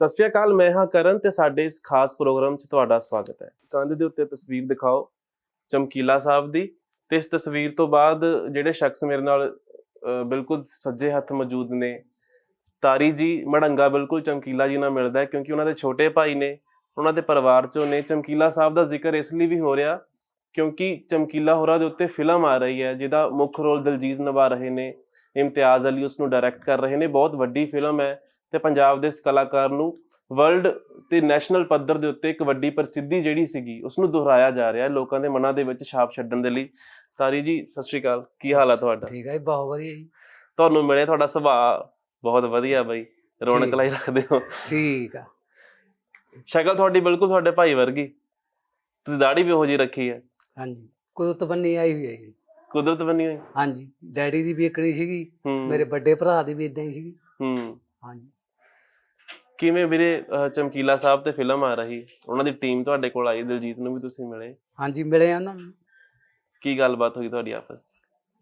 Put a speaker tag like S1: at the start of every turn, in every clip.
S1: ਸਤਿ ਸ਼੍ਰੀ ਅਕਾਲ, ਮੈਂ ਹਾਂ ਕਰਨ ਤੇ ਸਾਡੇ ਇਸ ਖਾਸ ਪ੍ਰੋਗਰਾਮ 'ਚ ਤੁਹਾਡਾ ਸਵਾਗਤ ਹੈ। ਕੰਧ ਦੇ ਉੱਤੇ ਤਸਵੀਰ ਦਿਖਾਓ ਚਮਕੀਲਾ ਸਾਹਿਬ ਦੀ ਤੇ ਇਸ ਤਸਵੀਰ ਤੋਂ ਬਾਅਦ ਜਿਹੜੇ ਸ਼ਖਸ ਮੇਰੇ ਨਾਲ ਬਿਲਕੁਲ ਸੱਜੇ ਹੱਥ ਮੌਜੂਦ ਨੇ। ਤਾਰੀ ਜੀ, ਮੜੰਗਾ ਬਿਲਕੁਲ ਚਮਕੀਲਾ ਜੀ ਨਾਲ ਮਿਲਦਾ ਹੈ ਕਿਉਂਕਿ ਉਹਨਾਂ ਦੇ ਛੋਟੇ ਭਾਈ ਨੇ, ਉਹਨਾਂ ਦੇ ਪਰਿਵਾਰ ਚੋਂ ਨੇ। ਚਮਕੀਲਾ ਸਾਹਿਬ ਦਾ ਜ਼ਿਕਰ ਇਸ ਲਈ ਵੀ ਹੋ ਰਿਹਾ ਕਿਉਂਕਿ ਚਮਕੀਲਾ ਹੋਰਾਂ ਦੇ ਉੱਤੇ ਫਿਲਮ ਆ ਰਹੀ ਹੈ, ਜਿਹਦਾ ਮੁੱਖ ਰੋਲ ਦਲਜੀਤ ਨਿਭਾ ਰਹੇ ਨੇ। ਇਮਤਿਆਜ਼ ਅਲੀ ਉਸ ਨੂੰ ਡਾਇਰੈਕਟ ਕਰ ਰਹੇ ਨੇ। ਬਹੁਤ ਵੱਡੀ ਫਿਲਮ ਹੈ। ਤੇ ਪੰਜਾਬ ਦੇ ਇਸ ਕਲਾਕਾਰ ਨੂੰ ਵਰਲਡ ਤੇ ਨੈਸ਼ਨਲ ਪੱਧਰ ਦੇ ਉੱਤੇ ਇੱਕ ਵੱਡੀ ਪ੍ਰਸਿੱਧੀ ਜਿਹੜੀ ਸੀਗੀ ਉਸ ਨੂੰ ਦੁਹਰਾਇਆ ਜਾ ਰਿਹਾ ਹੈ ਲੋਕਾਂ ਦੇ ਮਨਾਂ ਦੇ ਵਿੱਚ ਛਾਪ ਛੱਡਣ ਦੇ ਲਈ। ਤਾਰੀ ਜੀ ਸਤਿ ਸ਼੍ਰੀ ਅਕਾਲ। ਕੀ ਹਾਲ ਹੈ ਤੁਹਾਡਾ?
S2: ਠੀਕ ਹੈ ਜੀ ਬਹੁਤ ਵਧੀਆ ਜੀ।
S1: ਤੁਹਾਨੂੰ ਮਿਲੇ ਤੁਹਾਡਾ ਸੁਭਾਅ? ਬਹੁਤ ਵਧੀਆ ਬਾਈ। ਰੌਣਕ। ਲਾਈ ਰੱਖਦੇ ਹੋ।
S2: ਠੀਕ ਆ।
S1: ਸ਼ਕਲ ਤੁਹਾਡੀ ਬਿਲਕੁਲ ਤੁਹਾਡੇ ਭਾਈ ਵਰਗੀ। ਤੁਸੀਂ ਦਾੜੀ ਵੀ ਉਹੋ ਜਿਹੀ ਰੱਖੀ ਹੈ
S2: ਹਾਂਜੀ ਕੁਦਰਤ ਬੰਨੀ ਆਈ ਹੋਈ ਹੈ ਜੀ।
S1: ਕੁਦਰਤ ਬਣੀ ਹੋਈ?
S2: ਹਾਂਜੀ ਡੈਡੀ ਦੀ ਵੀ ਇਕਣੀ ਸੀਗੀ ਮੇਰੇ ਵੱਡੇ ਭਰਾ ਦੀ ਵੀ ਇਦਾਂ ਹੀ ਸੀਗੀ।
S1: ਹੂੰ।
S2: ਹਾਂਜੀ।
S1: ਕਿਵੇਂ ਵੀਰੇ ਅਹ, ਚਮਕੀਲਾ ਸਾਹਿਬ ਤੇ ਫਿਲਮ ਆ ਰਹੀ? ਉਹਨਾਂ ਦੀ ਟੀਮ ਤੁਹਾਡੇ ਕੋਲ ਆਈ ਦਿਲਜੀਤ ਨੂੰ ਵੀ ਤੁਸੀਂ ਮਿਲੇ?
S2: ਹਾਂਜੀ ਮਿਲੇ ਆ ਉਹਨਾਂ ਨੂੰ।
S1: ਕੀ ਗੱਲਬਾਤ ਹੋਈ ਤੁਹਾਡੀ ਆਪਸ 'ਚ?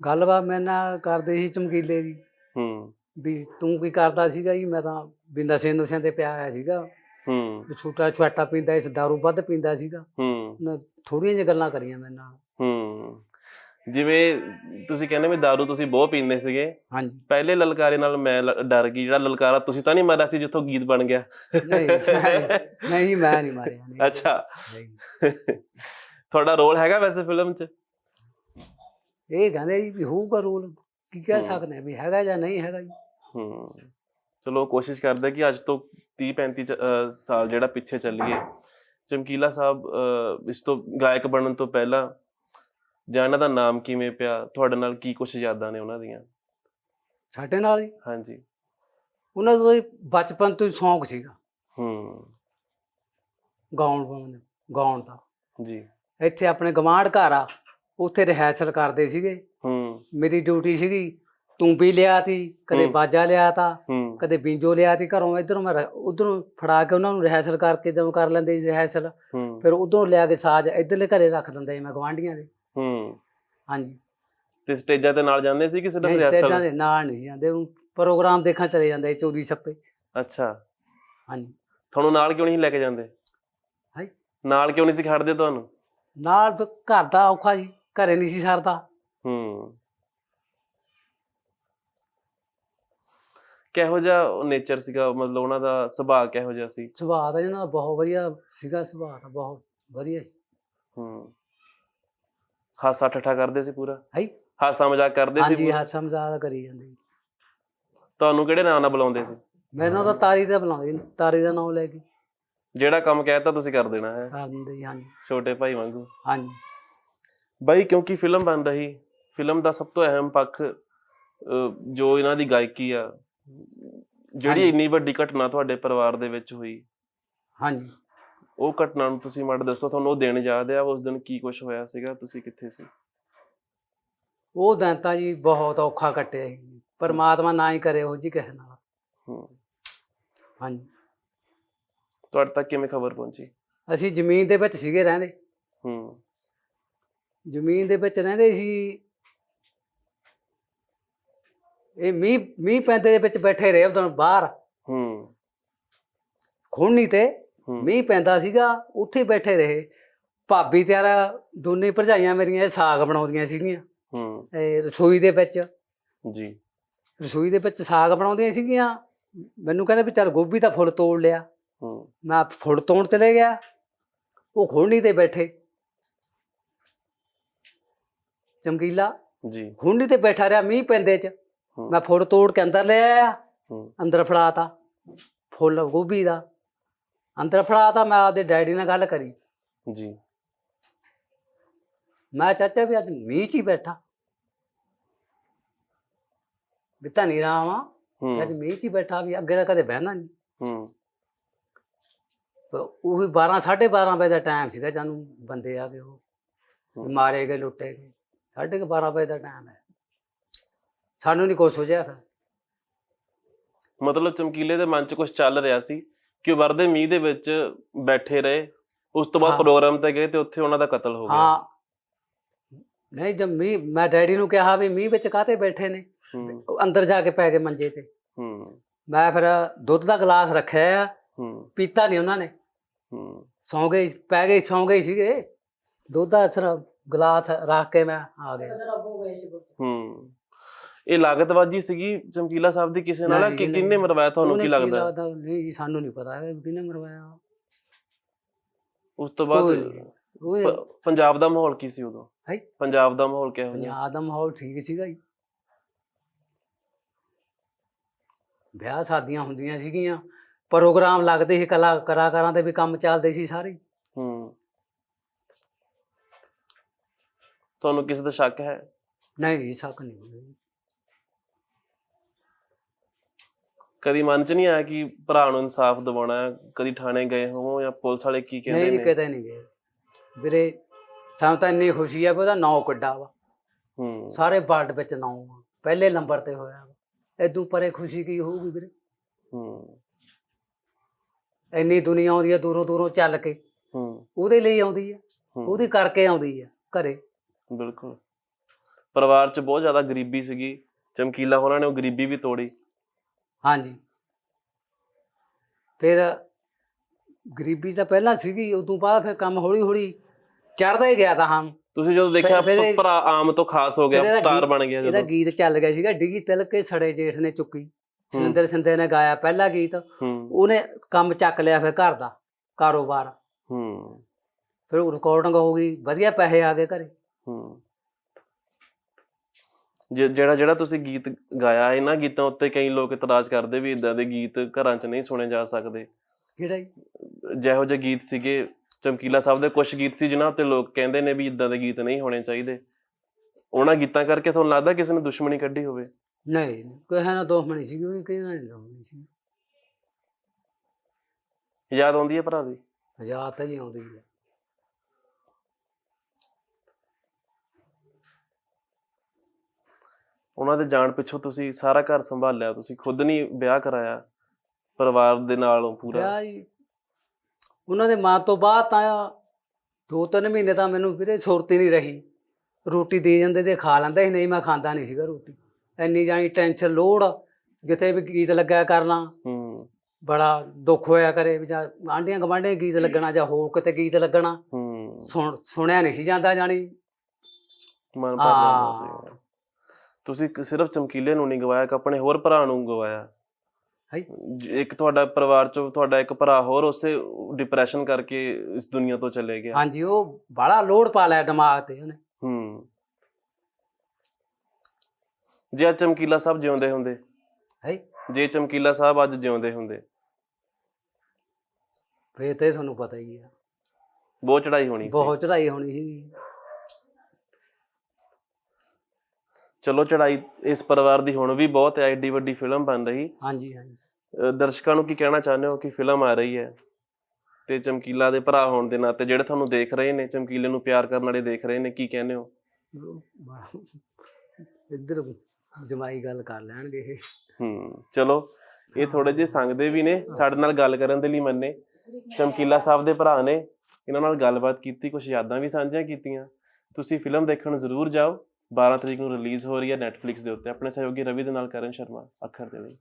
S2: ਗੱਲਬਾਤ ਮੇਰੇ ਨਾਲ ਕਰਦੇ ਸੀ ਚਮਕੀਲੇ ਦੀ।
S1: ਹੂੰ।
S2: ਵੀ ਤੂੰ ਕੀ ਕਰਦਾ ਸੀਗਾ ਜੀ? ਮੈਂ ਤਾਂ ਵੀ ਨਸ਼ੇ ਨੁਸ਼ਿਆਂ ਤੇ ਪਿਆ ਹੋਇਆ ਸੀਗਾ।
S1: ਹੂੰ।
S2: ਵੀ ਛੋਟਾ ਛੁਆਟਾ ਪੀਂਦਾ ਇਸ ਦਾਰੂ ਵੱਧ ਪੀਂਦਾ ਸੀਗਾ।
S1: ਹੂੰ।
S2: ਥੋੜੀਆਂ ਜਿਹੀਆਂ ਗੱਲਾਂ ਕਰੀਆਂ ਮੇਰੇ ਨਾਲ।
S1: ਹੂੰ। ਜਿਵੇਂ ਤੁਸੀਂ ਕਹਿੰਦੇ ਵੀ दारू ਤੁਸੀਂ ਬਹੁਤ ਪੀਂਦੇ ਸੀਗੇ।
S2: ਹਾਂਜੀ।
S1: ਪਹਿਲੇ ਲਲਕਾਰੇ ਨਾਲ ਮੈਂ ਲ- ਡਰ ਗਈ ਜਿਹੜਾ ਲਲਕਾਰਾ ਤੁਸੀਂ ਤਾਂ ਨਹੀਂ ਮਾਰਿਆ ਸੀ ਜਿੱਥੋਂ ਗੀਤ ਬਣ ਗਿਆ।
S2: ਨਹੀਂ ਮੈਂ- ਨਹੀਂ ਮੈਂ ਨਹੀਂ ਮਾਰਿਆ ਨਹੀਂ।
S1: ਅੱਛਾ।
S2: ਨਹੀਂ।
S1: ਤੁਹਾਡਾ ਰੋਲ ਹੈਗਾ ਵੈਸੇ ਫਿਲਮ 'ਚ?
S2: ਇਹ ਕਹਿੰਦੇ ਜੀ ਵੀ ਹੋਊਗਾ ਰੋਲ ਕੀ ਕਹਿ। ਸਕਦੇ ਆ ਵੀ ਹੈਗਾ ਜਾਂ ਨਹੀਂ ਹੈਗਾ ਜੀ।
S1: ਹੂੰ। ਚਲੋ ਕੋਸ਼ਿਸ਼ ਕਰਦੇ ਕਿ ਅੱਜ ਤੋਂ 30 35 ਚ- ਅਹ ਸਾਲ ਜਿਹੜਾ ਪਿੱਛੇ ਚੱਲੀਏ। ਚਮਕੀਲਾ ਸਾਹਿਬ ਅਹ ਇਸ ਤੋਂ ਗਾਇਕ ਬਣਨ ਤੋਂ ਪਹਿਲਾਂ ਜਾਂ ਇਹਨਾਂ ਦਾ ਨਾਮ ਕਿਵੇਂ ਪਿਆ ਤੁਹਾਡੇ ਨਾਲ ਕੀ ਕੁਝ ਯਾਦਾਂ ਨੇ ਉਹਨਾਂ ਦੀਆਂ?
S2: ਸਾਡੇ ਨਾਲ ਹੀ?
S1: ਹਾਂਜੀ।
S2: ਉਹਨਾਂ ਦਾ ਬਚਪਨ ਤੋਂ ਹੀ ਸ਼ੌਂਕ ਸੀਗਾ।
S1: ਹੂੰ।
S2: ਗਾਉਣ ਗਾਉਣ ਗਾਉਣ ਦਾ।
S1: ਜੀ।
S2: ਇੱਥੇ ਆਪਣੇ ਗਵਾਂਢ ਘਰ ਆ ਉੱਥੇ ਰਿਹਰਸਲ ਕਰਦੇ ਸੀਗੇ।
S1: ਹੂੰ।
S2: ਮੇਰੀ ਡਿਊਟੀ ਸੀਗੀ ਤੂੰ ਵੀ ਲਿਆ ਤੀ ਕਦੇ। ਬਾਜਾ ਲਿਆ ਤਾ ਕਦੇ ਬਿੰਜੋ ਲਿਆ ਤੀ ਘਰੋਂ ਇਧਰੋਂ ਮੈਂ ਉਧਰੋਂ ਫੜਾ ਕੇ ਉਹਨਾਂ ਨੂੰ ਰਿਹਰਸਲ ਕਰਕੇ ਜਦੋਂ ਕਰ ਲੈਂਦੇ ਸੀ ਫਿਰ ਉਧਰੋਂ ਲਿਆ ਕੇ ਸਾਜ਼ ਇਧਰਲੇ ਘਰੇ ਰੱਖ ਦਿੰਦਾ ਮੈਂ ਗਵਾਂਢੀਆਂ ਦੇ।
S1: ਹੂੰ।
S2: ਹਾਂਜੀ।
S1: ਤੇ ਸਟੇਜਾਂ ਤੇ ਨਾਲ ਜਾਂਦੇ ਸੀ ਕਿ ਸਿਰਫ
S2: ਨਹੀਂ ਸਟੇਜਾਂ ਦੇ ਨਾਲ ਨਹੀਂ ਜਾਂਦੇ। ਉਹ ਪ੍ਰੋਗਰਾਮ ਦੇਖਣ ਚਲੇ ਜਾਂਦੇ ਚੋਰੀ ਛੱਪੇ।
S1: ਅੱਛਾ।
S2: ਹਾਂਜੀ।
S1: ਤੁਹਾਨੂੰ ਨਾਲ ਕਿਉਂ ਨਹੀਂ ਲੈ ਕੇ ਜਾਂਦੇ?
S2: ਹਾਂਜੀ।
S1: ਨਾਲ ਕਿਉਂ ਨਹੀਂ ਸੀ ਖੜਦੇ ਤੁਹਾਨੂੰ?
S2: ਨਾਲ ਫਿਰ ਘਰ ਦਾ ਔਖਾ ਜੀ ਘਰੇ ਨਹੀਂ ਸੀ ਸਰਦਾ।
S1: ਹੂੰ। ਕਿਹੋ ਜਿਹਾ ਨੇਚਰ ਸੀਗਾ? ਮਤਲਬ ਉਹਨਾਂ ਦਾ ਸੁਭਾਅ ਕਿਹੋ ਜਿਹਾ ਸੀ?
S2: ਸੁਭਾਅ ਦਾ ਇਹਨਾਂ ਦਾ ਬਹੁਤ ਵਧੀਆ ਸੀਗਾ ਸੁਭਾਅ ਦਾ ਬਹੁਤ ਵਧੀਆ ਸੀ।
S1: ਹੂੰ। ਹਾਸਾ ਠੱਠਾ ਕਰਦੇ ਸੀ ਪੂਰਾ?
S2: ਹੈ
S1: ਹਾਸਾ ਮਜ਼ਾਕ ਕਰਦੇ ਸੀ
S2: ਹਾਂਜੀ
S1: ਪੂਰਾ?
S2: ਹਾਸਾ ਮਜ਼ਾਕ ਕਰੀ ਜਾਂਦੇ ਸੀ।
S1: ਤੁਹਾਨੂੰ ਕਿਹੜੇ ਨਾਂ ਨਾਲ ਬੁਲਾਉਂਦੇ ਸੀ?
S2: ਮੈਨੂੰ ਤਾਂ ਤਾਰੀ ਦਾ ਬਣਾਉਂਦੇ ਸੀ, ਤਾਰੀ ਦਾ ਨਾਮ ਲੈ ਕੇ।
S1: ਜਿਹੜਾ ਕੰਮ ਕਹਿਤਾ ਤੁਸੀਂ ਕਰ ਦੇਣਾ ਹੈ।
S2: ਕਰ ਦਿੰਦੇ ਸੀ ਹਾਂਜੀ।
S1: ਛੋਟੇ ਭਾਈ ਵਾਂਗੂ।
S2: ਹਾਂਜੀ।
S1: ਬਾਈ ਕਿਉਂਕਿ ਫਿਲਮ ਬਣ ਰਹੀ ਫਿਲਮ ਦਾ ਸਭ ਤੋਂ ਅਹਿਮ ਪੱਖ ਅਹ, ਜੋ ਇਹਨਾਂ ਦੀ ਗਾਇਕੀ ਆ ਜਿਹੜੀ
S2: ਹਾਂਜੀ।
S1: ਇੰਨੀ ਵੱਡੀ ਘਟਨਾ ਤੁਹਾਡੇ ਪਰਿਵਾਰ ਦੇ ਵਿੱਚ ਹੋਈ।
S2: ਹਾਂਜੀ।
S1: ਉਹ ਘਟਨਾ ਨੂੰ ਤੁਸੀਂ ਮਾੜਾ ਦੱਸੋ ਤੁਹਾਨੂੰ ਉਹ ਦਿਨ ਯਾਦ ਆ ਉਸ ਦਿਨ ਕੀ ਕੁਝ ਹੋਇਆ ਸੀਗਾ ਤੁਸੀਂ ਕਿੱਥੇ ਸੀ?
S2: ਉਹ ਦਿਨ ਤਾਂ ਜੀ ਬਹੁਤ ਔਖਾ ਕੱਟਿਆ ਸੀ ਪਰਮਾਤਮਾ ਨਾ ਹੀ ਕਰੇ ਉਹ ਜੀ ਕਿਸੇ ਨਾਲ।
S1: ਹੂੰ।
S2: ਹਾਂਜੀ।
S1: ਤੁਹਾਡੇ ਤੱਕ ਕਿਵੇਂ ਖਬਰ ਪਹੁੰਚੀ?
S2: ਅਸੀਂ ਜ਼ਮੀਨ ਦੇ ਵਿੱਚ ਸੀਗੇ ਰਹਿੰਦੇ।
S1: ਹੂੰ।
S2: ਜ਼ਮੀਨ ਦੇ ਵਿੱਚ ਰਹਿੰਦੇ ਸੀ। ਇਹ ਮੀਂਹ ਮੀਂਹ ਪੈਂਦੇ ਦੇ ਵਿੱਚ ਬੈਠੇ ਰਹੇ ਉਦੋਂ ਬਾਹਰ।
S1: ਹੂੰ।
S2: ਖੋਣੀ ਤੇ ਮੀਂਹ ਪੈਂਦਾ ਸੀਗਾ ਉੱਥੇ ਬੈਠੇ ਰਹੇ। ਭਾਬੀ ਤੇ ਯਾਰ ਦੋਨੇ ਭਰਜਾਈਆਂ ਮੇਰੀਆਂ ਇਹ ਸਾਗ ਬਣਾਉਂਦੀਆਂ ਸੀਗੀਆਂ।
S1: ਹੂੰ।
S2: ਇਹ ਰਸੋਈ ਦੇ ਵਿੱਚ।
S1: ਜੀ।
S2: ਰਸੋਈ ਦੇ ਵਿੱਚ ਸਾਗ ਬਣਾਉਂਦੀਆਂ ਸੀਗੀਆਂ। ਮੈਨੂੰ ਕਹਿੰਦੇ ਵੀ ਚੱਲ ਗੋਭੀ ਦਾ ਫੁੱਲ ਤੋੜ ਲਿਆ।
S1: ਹੂੰ।
S2: ਮੈਂ ਫੁੱਲ ਤੋੜ ਚਲੇ ਗਿਆ। ਉਹ ਖੋਣੀ ਤੇ ਬੈਠੇ। ਚਮਕੀਲਾ।
S1: ਜੀ।
S2: ਖੁੰਡੀ ਤੇ ਬੈਠਾ ਰਿਹਾ ਮੀਂਹ ਪੈਂਦੇ ਚ। ਮੈਂ ਫੁੱਲ ਤੋੜ ਕੇ ਅੰਦਰ ਲੈ ਆਇਆ। ਅੰਦਰ ਫੜਾਤਾ। ਫੁੱਲ ਗੋਭੀ ਦਾ। ਅੰਦਰ ਫੜਾਤਾ ਮੈਂ ਆਪਦੇ ਡੈਡੀ ਨਾਲ ਗੱਲ ਕਰੀ।
S1: ਜੀ।
S2: ਮੈਂ ਚਾਚਾ ਵੀ ਅੱਜ ਮੀਂਹ ਚ ਹੀ ਬੈਠਾ। ਵੀ ਤਾਂ ਨਹੀਂ ਰਾਵਾਂ ਅੱਜ
S1: ਹੂੰ
S2: ਮੀਂਹ ਚ ਹੀ ਬੈਠਾ ਵੀ ਅੱਗੇ ਤਾਂ ਕਦੇ ਬਹਿੰਦਾ ਨਹੀਂ।
S1: ਹੂੰ।
S2: ਉਹੀ 12 12:30 ਵਜੇ ਦਾ ਟਾਈਮ ਸੀਗਾ ਜਾਨੂੰ ਬੰਦੇ ਆ ਗਏ ਉਹ। ਵੀ ਮਾਰੇ ਗਏ ਲੁੱਟੇ ਗਏ। ਸਾਢੇ ਕੁ 12 ਵਜੇ ਦਾ ਟਾਈਮ ਹੈ। ਸਾਨੂੰ ਨਹੀਂ ਕੁਛ ਹੋ ਜਾਇਆ ਫਿਰ।
S1: ਮਤਲਬ ਚਮਕੀਲੇ ਦੇ ਮਨ 'ਚ ਕੁਝ ਚੱਲ ਰਿਹਾ ਸੀ। ਕਿ ਉਹ ਵਰਦੇ ਮੀਂਹ ਦੇ ਵਿੱਚ ਬੈਠੇ ਰਹੇ ਉਸ ਤੋਂ ਬਾਅਦ
S2: ਹਾਂ।
S1: ਪ੍ਰੋਗਰਾਮ ਤੇ ਗਏ ਤੇ ਉੱਥੇ ਉਹਨਾਂ ਦਾ ਕਤਲ ਹੋ ਗਿਆ।
S2: ਹਾਂ। ਨਹੀਂ ਜਦ ਮੀਂਹ ਮੈਂ ਡੈਡੀ ਨੂੰ ਕਿਹਾ ਵੀ ਮੀਂਹ ਵਿੱਚ ਕਾਹਤੇ ਬੈਠੇ ਨੇ?
S1: ਹੂੰ।
S2: ਉਹ ਅੰਦਰ ਜਾ ਕੇ ਪੈ ਗਏ ਮੰਜੇ ਤੇ।
S1: ਹੂੰ।
S2: ਮੈਂ ਫਿਰ ਦੁੱਧ ਦਾ ਗਲਾਸ ਰੱਖਿਆ ਆ
S1: ਹੂੰ।
S2: ਪੀਤਾ ਨਹੀਂ ਉਹਨਾਂ ਨੇ।
S1: ਹੂੰ।
S2: ਸੌਂ ਗਏ ਪੈ ਗਏ ਸੌਂ ਗਏ ਸੀਗੇ। ਦੁੱਧ ਦਾ ਅਸਰ ਗਲਾਸ ਰੱਖ ਕੇ ਮੈਂ ਆ ਗਿਆ।
S1: ਹੂੰ। ਇਹ ਲਾਗਤਬਾਜੀ ਸੀਗੀ ਚਮਕੀਲਾ ਸਾਹਿਬ ਦੀ ਕਿਸੇ ਨਾਲ ਕਿ ਕਿੰਨੇ। ਮਰਵਾਇਆ ਤੁਹਾਨੂੰ? ਕੀ ਲੱਗਦਾ?
S2: ਨਹੀਂ ਜੀ ਸਾਨੂੰ ਨਹੀਂ ਪਤਾ ਹੈ ਕਿਹਨੇ ਮਰਵਾਇਆ।
S1: ਉਸ ਤੋਂ ਬਾਅਦ ਪੰਜਾਬ ਦਾ ਮਾਹੌਲ ਕੀ ਸੀ ਉਦੋਂ?
S2: ਹੈਂ?
S1: ਪੰਜਾਬ ਦਾ ਮਾਹੌਲ ਕਿਹੋ ਜਿਹਾ
S2: ਪੰਜਾਬ ਦਾ ਮਾਹੌਲ ਠੀਕ ਸੀਗਾ ਜੀ। ਵਿਆਹ ਸ਼ਾਦੀਆਂ ਹੁੰਦੀਆਂ ਸੀਗੀਆਂ। ਪ੍ਰੋਗਰਾਮ ਲੱਗਦੇ ਸੀ ਕਲਾ ਕਲਾਕਾਰਾਂ ਦੇ ਵੀ ਕੰਮ ਚੱਲਦੇ ਸੀ ਸਾਰੇ।
S1: ਹੂੰ। ਤੁਹਾਨੂੰ ਕਿਸੇ ਦਾ ਸ਼ੱਕ ਹੈ?
S2: ਨਹੀਂ ਸ਼ੱਕ ਨਹੀਂ ਹੋਇਆ।
S1: ਕਦੀ ਮਨ ਚ ਨਹੀਂ ਆਇਆ ਕਿ ਭਰਾ ਨੂੰ ਇਨਸਾਫ ਦਿਵਾਉਣਾ ਹੈ? ਕਦੀ ਥਾਣੇ ਗਏ ਹੋਵੋ ਜਾਂ ਪੁਲਿਸ ਵਾਲੇ ਕੀ
S2: ਨਹੀਂ
S1: ਕਹਿੰਦੇ
S2: ਜੀ
S1: ਨੇ?
S2: ਨਹੀਂ ਗਏ। ਵੀਰੇ ਸਾਨੂੰ ਤਾਂ ਇੰਨੀ ਖੁਸ਼ੀ ਆ ਕਿ ਉਹਦਾ ਨਾਂ ਕੱਢਾ ਵਾ।
S1: ਹੂੰ।
S2: ਸਾਰੇ ਵਰਲਡ ਵਿੱਚ ਨਾਂ ਆ ਪਹਿਲੇ ਨੰਬਰ ਤੇ ਹੋਇਆ ਵਾ। ਇਦੋਂ ਪਰੇ ਖੁਸ਼ੀ ਕੀ ਹੋਊਗੀ ਵੀਰੇ?
S1: ਹੂੰ।
S2: ਇੰਨੀ ਦੁਨੀਆ ਆਉਂਦੀ ਆ ਦੂਰੋਂ ਦੂਰੋਂ ਚੱਲ ਕੇ।
S1: ਹੂੰ।
S2: ਉਹਦੇ ਲਈ ਆਉਂਦੀ ਆ
S1: ਹੂੰ,
S2: ਉਹਦੀ ਕਰਕੇ ਆਉਂਦੀ ਆ ਘਰੇ।
S1: ਬਿਲਕੁਲ। ਪਰਿਵਾਰ ਚ ਬਹੁਤ ਜ਼ਿਆਦਾ ਗਰੀਬੀ ਸੀਗੀ। ਚਮਕੀਲਾ ਹੋਰਾਂ ਨੇ ਉਹ ਗਰੀਬੀ ਵੀ ਤੋੜੀ।
S2: ਹਾਂਜੀ। ਫਿਰ ਗਰੀਬੀ ਤਾਂ ਪਹਿਲਾਂ ਸੀਗੀ ਉਦੋਂ ਬਾਅਦ ਫਿਰ ਕੰਮ ਹੌਲੀ ਹੌਲੀ ਚੜਦਾ ਹੀ ਗਿਆ ਤਾਂ ਹਾਂ
S1: ਤੁਸੀਂ ਜਦੋਂ ਦੇਖਿਆ
S2: ਫਿਰ
S1: ਭਰਾ ਆਮ ਤੋਂ ਖਾਸ ਹੋ
S2: ਫਿਰ
S1: ਗਿਆ
S2: ਇਹਦਾ
S1: ਸਟਾਰ
S2: ਗੀਤ-
S1: ਬਣ ਗਿਆ
S2: ਇਹਦਾ
S1: ਜਦੋਂ।
S2: ਗੀਤ ਚੱਲ ਗਿਆ ਸੀਗਾ ਡਿੱਗੀ ਤਿਲਕੇ ਸੜੇ ਜੇਠ ਨੇ ਚੁੱਕੀ। ਸੁਰਿੰਦਰ ਸਿੰਧੇ ਨੇ ਗਾਇਆ ਪਹਿਲਾ ਗੀਤ।
S1: ਹੂੰ।
S2: ਉਹਨੇ ਕੰਮ ਚੱਕ ਲਿਆ ਫਿਰ ਘਰ ਦਾ ਕਾਰੋਬਾਰ।
S1: ਹੂੰ।
S2: ਫਿਰ ਰਿਕਾਰਡਿੰਗ ਹੋ ਗਈ ਵਧੀਆ ਪੈਸੇ ਆ ਗਏ ਘਰੇ।
S1: ਹੂੰ। ਜਿਹੜਾ ਜਿਹੜਾ ਤੁਸੀਂ ਗੀਤ ਗਾਇਆ ਇਹਨਾਂ ਗੀਤਾਂ ਉੱਤੇ ਕਈ ਲੋਕ ਇਤਰਾਜ਼ ਕਰਦੇ ਵੀ ਇਦਾਂ ਦੇ ਗੀਤ ਘਰਾਂ 'ਚ ਨਹੀਂ ਸੁਣੇ ਜਾ ਸਕਦੇ।
S2: ਕਿਹੜਾ
S1: ਜਿਹੋ ਜਿਹੇ ਗੀਤ ਸੀਗੇ ਚਮਕੀਲਾ ਸਾਹਿਬ ਦੇ ਕੁਝ ਗੀਤ ਸੀ ਜਿਨ੍ਹਾਂ ਉੱਤੇ ਲੋਕ ਕਹਿੰਦੇ ਨੇ ਵੀ ਇਦਾਂ ਦੇ ਗੀਤ ਨਹੀਂ ਹੋਣੇ ਚਾਹੀਦੇ। ਉਹਨਾਂ ਗੀਤਾਂ ਕਰਕੇ ਤੁਹਾਨੂੰ ਲੱਗਦਾ ਕਿਸੇ ਨੇ ਦੁਸ਼ਮਣੀ ਕੱਢੀ ਹੋਵੇ?
S2: ਨਹੀਂ ਕੋਈ ਹੈ ਨਾ ਦੁਸ਼ਮਣੀ ਸੀ ਕੋਈ ਕਿਸੇ ਨਾਲ ਨਹੀਂ ਦੁਸ਼ਮਣੀ ਸੀ
S1: ਯਾਦ ਆਉਂਦੀ ਹੈ ਭਰਾ ਦੀ?
S2: ਯਾਦ ਤਾਂ ਜੀ ਆਉਂਦੀ ਹੈ।
S1: ਉਹਨਾਂ ਦੇ ਜਾਣ ਪਿੱਛੋਂ ਤੁਸੀਂ ਸਾਰਾ ਘਰ ਸੰਭਾਲਿਆ ਤੁਸੀਂ ਖੁਦ ਨਹੀਂ ਵਿਆਹ ਕਰਾਇਆ ਪਰਿਵਾਰ ਦੇ ਨਾਲ ਪੂਰਾ?
S2: ਵਿਆਹ ਜੀ ਉਹਨਾਂ ਦੇ ਮਾਂ ਤੋਂ ਬਾਅਦ ਤਾਂ ਦੋ ਤਿੰਨ ਮਹੀਨੇ ਤਾਂ ਮੈਨੂੰ ਵੀਰੇ ਸੁਰਤ ਨਹੀਂ ਰਹੀ। ਰੋਟੀ ਦੇ ਜਾਂਦੇ ਤੇ ਖਾ ਲੈਂਦਾ ਸੀ ਨਹੀਂ ਮੈਂ ਖਾਂਦਾ ਨਹੀਂ ਸੀਗਾ ਰੋਟੀ। ਇੰਨੀ ਜਾਣੀ ਟੈਨਸ਼ਨ ਲੋੜ ਜਿੱਥੇ ਵੀ ਗੀਤ ਲੱਗਿਆ ਕਰਨਾ।
S1: ਹੂੰ।
S2: ਬੜਾ ਦੁੱਖ ਹੋਇਆ ਕਰੇ ਵੀ ਜਾਂ ਆਂਢੀਆਂ ਗਵਾਂਢੀਆਂ ਗੀਤ ਲੱਗਣਾ ਜਾਂ ਹੋਰ ਕਿਤੇ ਗੀਤ ਲੱਗਣਾ।
S1: ਹੂੰ।
S2: ਸੁਣ ਸੁਣਿਆ ਨਹੀਂ ਸੀ ਜਾਂਦਾ ਜਾਣੀ।
S1: ਮਨ ਭਰ ਜਾਂਦਾ। ਸੀ। ਤੁਸੀਂ ਸਿਰਫ ਚਮਕੀਲੇ ਨੂੰ ਨਹੀਂ ਗਵਾਇਆ ਕਿ ਆਪਣੇ ਹੋਰ ਭਰਾ ਨੂੰ ਗਵਾਇਆ।
S2: ਹੈ
S1: ਜ- ਇੱਕ ਤੁਹਾਡਾ ਪਰਿਵਾਰ ਚੋਂ ਤੁਹਾਡਾ ਇੱਕ ਭਰਾ ਹੋਰ ਉਸੇ ਡਿਪਰੈਸ਼ਨ ਕਰਕੇ ਇਸ ਦੁਨੀਆ ਤੋਂ ਚਲੇ ਗਿਆ।
S2: ਹਾਂਜੀ ਉਹ ਬੜਾ ਲੋਡ ਪਾ ਲਿਆ ਦਿਮਾਗ ਤੇ ਉਹਨੇ।
S1: ਹੂੰ। ਜੇ ਅੱਜ ਚਮਕੀਲਾ ਸਾਹਿਬ ਜਿਉਂਦੇ ਹੁੰਦੇ।
S2: ਹੈ
S1: ਜੇ ਚਮਕੀਲਾ ਸਾਹਿਬ ਅੱਜ ਜਿਉਂਦੇ ਹੁੰਦੇ।
S2: ਫੇਰ ਤੇ ਤੁਹਾਨੂੰ ਪਤਾ ਹੀ ਆ।
S1: ਬਹੁਤ ਚੜਾਈ ਹੋਣੀ ਸੀ।
S2: ਬਹੁਤ ਚੜਾਈ ਹੋਣੀ ਸੀ।
S1: ਚਲੋ ਚੜਾਈ ਇਸ ਪਰਿਵਾਰ ਦੀ ਹੁਣ ਵੀ ਬਹੁਤ ਹੈ ਐਡੀ ਵੱਡੀ ਫਿਲਮ ਬਣ ਰਹੀ।
S2: ਹਾਂਜੀ ਹਾਂਜੀ।
S1: ਅਹ ਦਰਸ਼ਕਾਂ ਨੂੰ ਕੀ ਕਹਿਣਾ ਚਾਹੁੰਦੇ ਹੋ ਕਿ ਫਿਲਮ ਆ ਰਹੀ ਹੈ? ਤੇ ਚਮਕੀਲਾ ਦੇ ਭਰਾ ਹੋਣ ਦੇ ਨਾਤੇ ਜਿਹੜੇ ਤੁਹਾਨੂੰ ਦੇਖ ਰਹੇ ਨੇ ਚਮਕੀਲੇ ਨੂੰ ਪਿਆਰ ਕਰਨ ਵਾਲੇ ਦੇਖ ਰਹੇ ਨੇ ਕੀ ਕਹਿੰਦੇ ਹੋ?
S2: ਇੱਧਰ ਜਮਾਈ ਗੱਲ ਕਰ ਲੈਣਗੇ ਇਹ।
S1: ਹੂੰ ਚਲੋ ਇਹ ਥੋੜੇ ਜਿਹੇ ਸੰਗਦੇ ਵੀ ਨੇ ਸਾਡੇ ਨਾਲ ਗੱਲ ਕਰਨ ਦੇ ਲਈ ਮੰਨੇ। ਚਮਕੀਲਾ ਸਾਹਿਬ ਦੇ ਭਰਾ ਨੇ ਇਹਨਾਂ ਨਾਲ ਗੱਲਬਾਤ ਕੀਤੀ ਕੁਝ ਯਾਦਾਂ ਵੀ ਸਾਂਝੀਆਂ ਕੀਤੀਆਂ। ਤੁਸੀਂ ਫਿਲਮ ਦੇਖਣ ਜ਼ਰੂਰ ਜਾਓ। 12 ਤਰੀਕ ਨੂੰ ਰਿਲੀਜ਼ ਹੋ ਰਹੀ ਹੈ Netflix ਦੇ ਉੱਤੇ। ਆਪਣੇ ਸਹਿਯੋਗੀ ਰਵੀ ਦੇ ਨਾਲ ਕਰਨ ਸ਼ਰਮਾ, ਅੱਖਰ ਦੇ ਲਈ।